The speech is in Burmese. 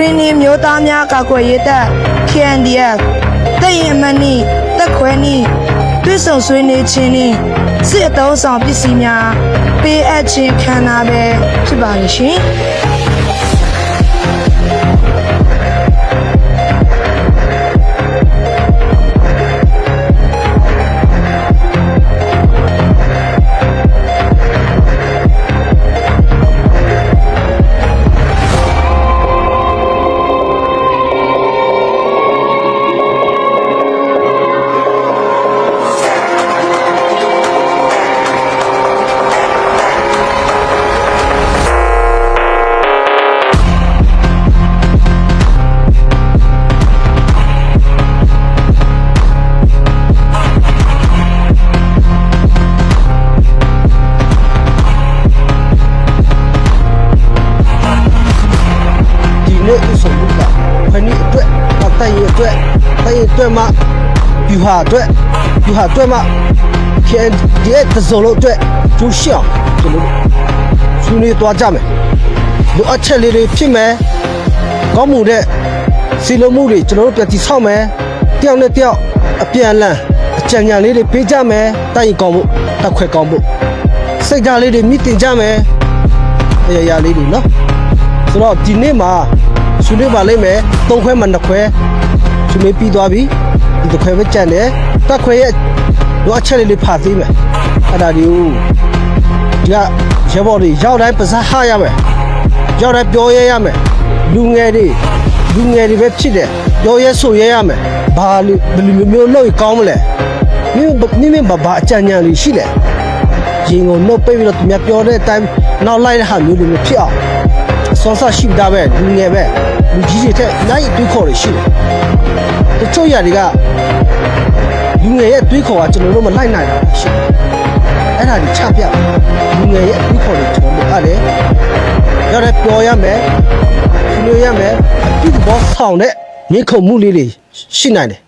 Green မျိုးသားများကာကွယ်ရေးတပ် KNDF တပ်ရင်အမတ်နှင့်တပ်ခွဲနှင့်တွစ်ဆုံဆွေးနွေးခြင်းနှင့်စစ်အသုံးဆောင်ပစ္စည်းများပေးအပ်ခြင်းခံနာပဲဖြစ်ပါလိမ့်ရှင်။ ဒီနေ့ဥဆောင်မှုကခဏိအတွက်အတိုင်ရအတွက်တိုင်ရအတွက်မှယူဟာအတွက်ယူဟာအတွက်မှခဲဒီတဇလုံးအတွက်ကျူးရှောင်းကျွန်တော်တို့ဆွေးနွေးသွားကြမယ်လိုအပ်ချက်လေးတွေဖြစ်မယ်ကောင်းမှုတဲ့စီလုံးမှုတွေကျွန်တော်တို့ပြတိဆောက်မယ်တယောက်နဲ့တယောက်အပြန်အလှန်အကြံဉာဏ်လေးတွေပေးကြမယ်တိုင်ကောင်းမှုတက်ခွဲကောင်းမှုစိတ်ဓာတ်လေးတွေမြင့်တင်ကြမယ်အရာရာလေးတွေနော်ဆိုတော့ဒီနေ့မှာ ဆွေးနွေးပါလိမ့်မယ်သုံးခွဲမှနှစ်ခွဲဆွေးနွေးပြီးသွားပြီဒီတစ်ခွဲပဲကြံတယ်တက်ခွဲရဲ့တော့အချက်လေးလေးဖာသေးမယ်အဲ့ဒါဒီကိုဒီကရဲဘော်တွေရောက်တိုင်းပါစားဟရမယ်ရောက်တိုင်းပြောရဲရမယ်လူငယ်တွေလူငယ်တွေပဲဖြစ်တယ်ပြောရဲဆိုရဲရမယ်ဘာလို့ဘယ်လိုမျိုးလုပ်ရင်ကောင်းမလဲမင်းမင်းမင်းဘာဘာအကြံဉာဏ်လေးရှိလဲရင်ကိုနှုတ်ပိတ်ပြီးတော့သူများပြောတဲ့အတိုင်းနောက်လိုက်တဲ့ဟာမျိုးတွေမဖြစ်အောင်စောစရှိတာပဲလူငယ်ပဲ လူကြီးတွေထက်နိုင်တွေးခေါ်တွေရှိတယ်တချို့ຢာတွေကလူငယ်ရဲ့တွေးခေါ်ကကျွန်တော်တို့မလိုက်နိုင်တာရှိတယ်အဲ့ဒါကြီးချပြလူငယ်ရဲ့တွေးခေါ်တွေကျွန်တော်တို့အဲ့လေရောက်တဲ့ပြောရမယ်ရှင်လို့ရမယ်အပြစ်ဘောဆောင်တဲ့မြင့်ခုံမှုလေးတွေရှိနိုင်တယ်